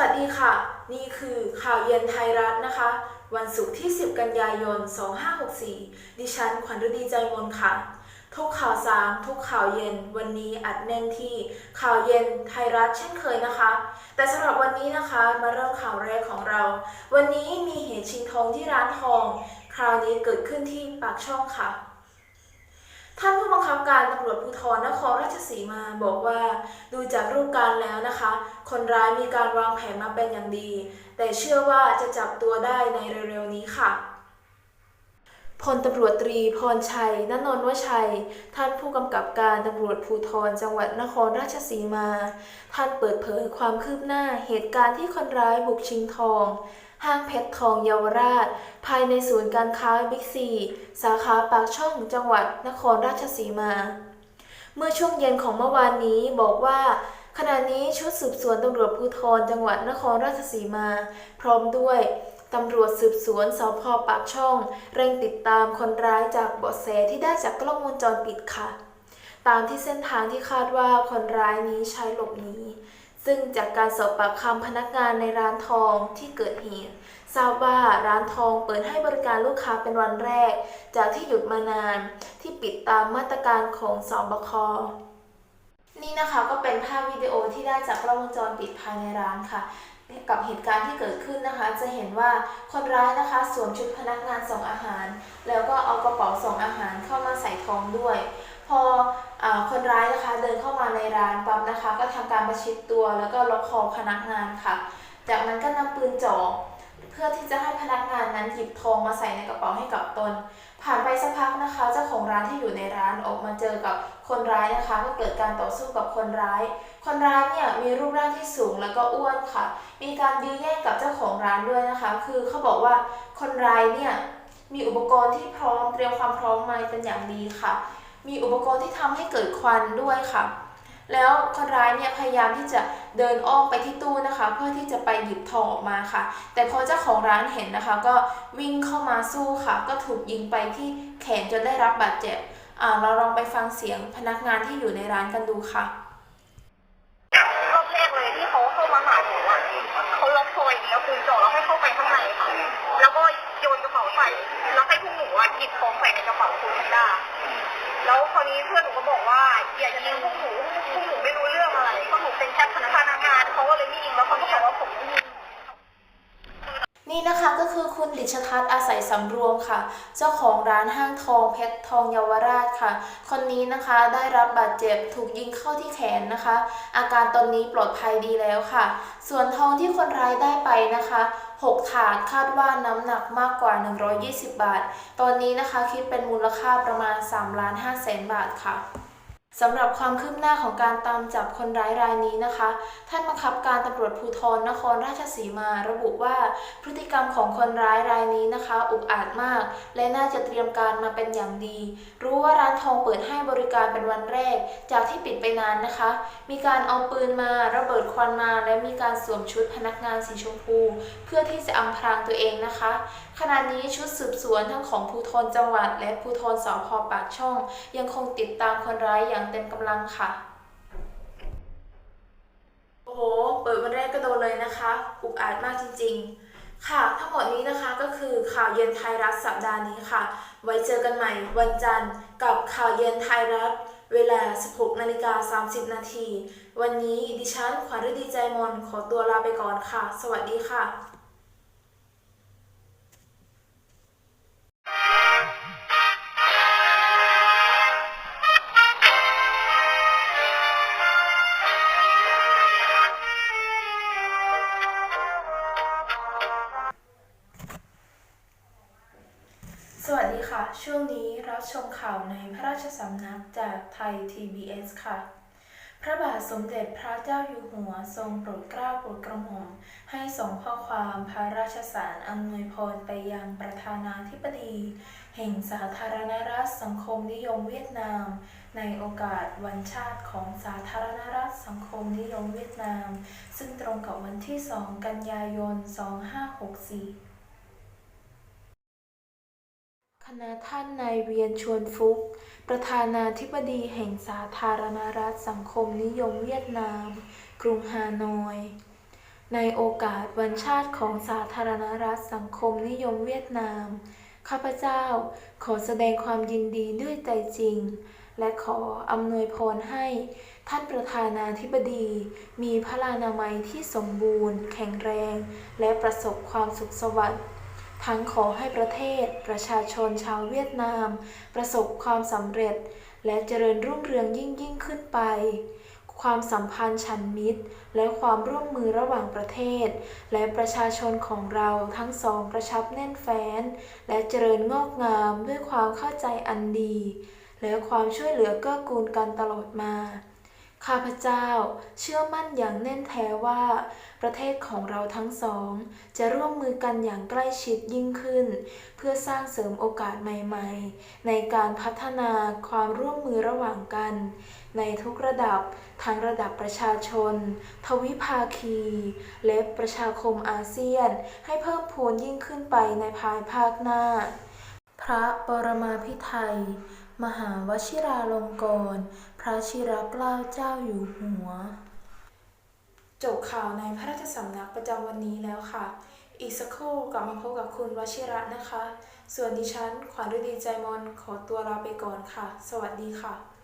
วัสดีค่ะ นี่คือข่าวเย็นไทยรัฐนะคะ วันศุกร์ที่ 10 กันยายน 2564 ดิฉันขวัญฤดีใจมนค่ะ ทุกข่าวสารทุกข่าวเย็น วันนี้อัดแน่นที่ข่าวเย็นไทยรัฐเช่นเคยนะคะ แต่สำหรับวันนี้นะคะมาเริ่มข่าวแรกของเรา วันนี้มีเหตุชิงทองที่ร้านทอง คราวนี้เกิดขึ้นที่ปากช่องค่ะ ท่านผู้บังคับการตำรวจภูธรนครราชสีมาบอกว่า ดูจากรูปการแล้วนะคะ คนร้ายมีการวางแผนมาเป็นอย่างดี แต่เชื่อว่าจะจับตัวได้ในเร็วๆนี้ค่ะพลตำรวจตรีพรชัยนนนวชัย ท่านผู้กำกับการตำรวจภูธรจังหวัดนครราชสีมา ท่านเปิดเผยความคืบหน้าเหตุการณ์ที่คนร้ายบุกชิงทอง ห้างเพชรทองเยาวราช ภายในศูนย์การค้าบิ๊กซี สาขาปากช่องจังหวัดนครราชสีมา เมื่อช่วงเย็นของเมื่อวานนี้บอกว่า ขณะนี้ชุดสืบสวนตำรวจภูธรจังหวัดนครราชสีมา พร้อมด้วยตำรวจสืบสวนสพปากช่อง เร่งติดตามคนร้ายจากเบาะแสที่ได้จากกล้องวงจรปิดค่ะ ตามที่เส้นทางที่คาดว่าคนร้ายนี้ใช้หลบหนี ซึ่งจากการสอบปากคำพนักงานในร้านทองที่เกิดเหตุทราบว่าร้านทองเปิดให้บริการลูกค้าเป็นวันแรก จากที่หยุดมานานที่ปิดตามมาตรการของสอบคนี่นะคะก็เป็นภาพวิดีโอที่ได้จากกล้องวงจรปิดภายในร้านค่ะ กับเหตุการณ์ที่เกิดขึ้นนะคะ จะเห็นว่าคนร้ายนะคะสวมชุดพนักงานส่งอาหาร แล้วก็เอากระเป๋าส่งอาหารเข้ามาใส่ทองด้วย พออคนร้ายนะคะเดินเข้ามาในร้านปั๊บนะคะ ก็ทำการประชิดตัวแล้วก็ล็อกคอพนักงานค่ะ จากนั้นก็นำปืนจ่อเพื่อที่จะให้พนักงานนั้นหยิบทองมาใส่ในกระเป๋าให้กับตน ผ่านไปสักพักนะคะ เจ้าของร้านที่อยู่ในร้านออกมาเจอกับคนร้ายนะคะ ก็เกิดการต่อสู้กับคนร้าย คนร้ายเนี่ยมีรูปร่างที่สูงแล้วก็อ้วนค่ะ มีการยื้อแย่งกับเจ้าของร้านด้วยนะคะ คือเขาบอกว่าคนร้ายเนี่ยมีอุปกรณ์ที่พร้อมเตรียมความพร้อมมาเป็นอย่างดีค่ะ มีอุปกรณ์ที่ทำให้เกิดควันด้วยค่ะ แล้วคนร้ายเนี่ยพยายามที่จะเดินอ้อมไปที่ตู้นะคะ เพื่อที่จะไปหยิบทองออกมาค่ะ แต่พอเจ้าของร้านเห็นนะคะ ก็วิ่งเข้ามาสู้ค่ะ ก็ถูกยิงไปที่แขนจนได้รับบาดเจ็บอ่าเราลองไปฟังเสียงพนักงานที่อยู่ในร้านกันดูค่ะ อย่ายิงพวกหนูพวกหนูไม่รู้เรื่องอะไรพราะหนูเป็นแค่พนักงานเขาก็เลยไม่ยิงแล้วเขาก็บอกว่าผมไม่ยิงนี่นะคะก็คือคุณดิชทัศน์อาศัยสำรวมค่ะ เจ้าของร้านห้างทองเพชรทองเยาวราชค่ะ คนนี้นะคะได้รับบาดเจ็บถูกยิงเข้าที่แขนนะคะ อาการตอนนี้ปลอดภัยดีแล้วค่ะ ส่วนทองที่คนร้ายได้ไปนะคะ 6 ถาดคาดว่าน้ำหนักมากกว่า 120 บาท ตอนนี้นะคะคิดเป็นมูลค่าประมาณ3ล้าน5แสนบาทค่ะ สำหรับความคืบหน้าของการตามจับคนร้ายรายนี้นะคะ ท่านบังคับการตำรวจภูธรนครราชสีมาระบุว่า พฤติกรรมของคนร้ายรายนี้นะคะ อุกอาจมาก และน่าจะเตรียมการมาเป็นอย่างดี รู้ว่าร้านทองเปิดให้บริการเป็นวันแรก จากที่ปิดไปนานนะคะ มีการเอาปืนมาระเบิดควันมา และมีการสวมชุดพนักงานสีชมพู เพื่อที่จะอำพรางตัวเองนะคะ ขณะนี้ชุดสืบสวนทั้งของภูธรจังหวัด และภูธรสพปากช่อง ยังคงติดตามคนร้ายอย่างเต็มกำลังค่ะ โอ้โห เปิดวันแรกก็โดนเลยนะคะอุกอาจมากจริง ๆ ค่ะ ทั้งหมดนี้นะคะก็คือข่าวเย็นไทยรัฐสัปดาห์นี้ค่ะ ไว้เจอกันใหม่วันจันทร์กับข่าวเย็นไทยรัฐเวลา 16นาฬิกา30 นาที วันนี้ดิฉันขวัญฤดีใจมนขอตัวลาไปก่อนค่ะ สวัสดีค่ะ ช่วงนี้รับชมข่าวในพระราชสำนักจากไทย TBS ค่ะ พระบาทสมเด็จพระเจ้าอยู่หัวทรงโปรดเกล้าโปรดกระหม่อมให้ส่งข้อความพระราชสารอำนวยพรไปยังประธานาธิบดี แห่งสาธารณรัฐสังคมนิยมเวียดนาม ในโอกาสวันชาติของสาธารณรัฐสังคมนิยมเวียดนาม ซึ่งตรงกับวันที่ 2 กันยายน 2564 คณะท่านนายเวียนชวนฟุก ประธานาธิบดีแห่งสาธารณรัฐสังคมนิยมเวียดนาม กรุงฮานอย ในโอกาสวันชาติของสาธารณรัฐสังคมนิยมเวียดนาม ข้าพเจ้าขอแสดงความยินดีด้วยใจจริง และขออำนวยพรให้ท่านประธานาธิบดี มีพระลานามัยที่สมบูรณ์ แข็งแรง และประสบความสุขสวัสดิ์ ทั้งขอให้ประเทศประชาชนชาวเวียดนาม ประสบความสำเร็จ และเจริญรุ่งเรืองยิ่งยิ่งขึ้นไป ความสัมพันธ์ฉันมิตร และความร่วมมือระหว่างประเทศ และประชาชนของเราทั้งสองกระชับแน่นแฟ้น และเจริญงอกงามด้วยความเข้าใจอันดี และความช่วยเหลือเกื้อกูลกันตลอดมา ข้าพเจ้าเชื่อมั่นอย่างแน่นแท้ว่า ประเทศของเราทั้งสอง จะร่วมมือกันอย่างใกล้ชิดยิ่งขึ้น เพื่อสร้างเสริมโอกาสใหม่ๆ ในการพัฒนาความร่วมมือระหว่างกัน ในทุกระดับทั้งระดับประชาชน ทวิภาคี และประชาคมอาเซียน ให้เพิ่มพูนยิ่งขึ้นไปในภายภาคหน้า พระปรมาภิไธยมหาวชิราลงกรณ์พระชิรเกล้าเจ้าอยู่หัว จบข่าวในพระราชสำนักประจำวันนี้แล้วค่ะ อีกสักครู่กลับมาพบกับคุณวชิระนะคะ ส่วนดิฉันขวัญฤดีใจมนขอตัวลาไปก่อนค่ะ สวัสดีค่ะ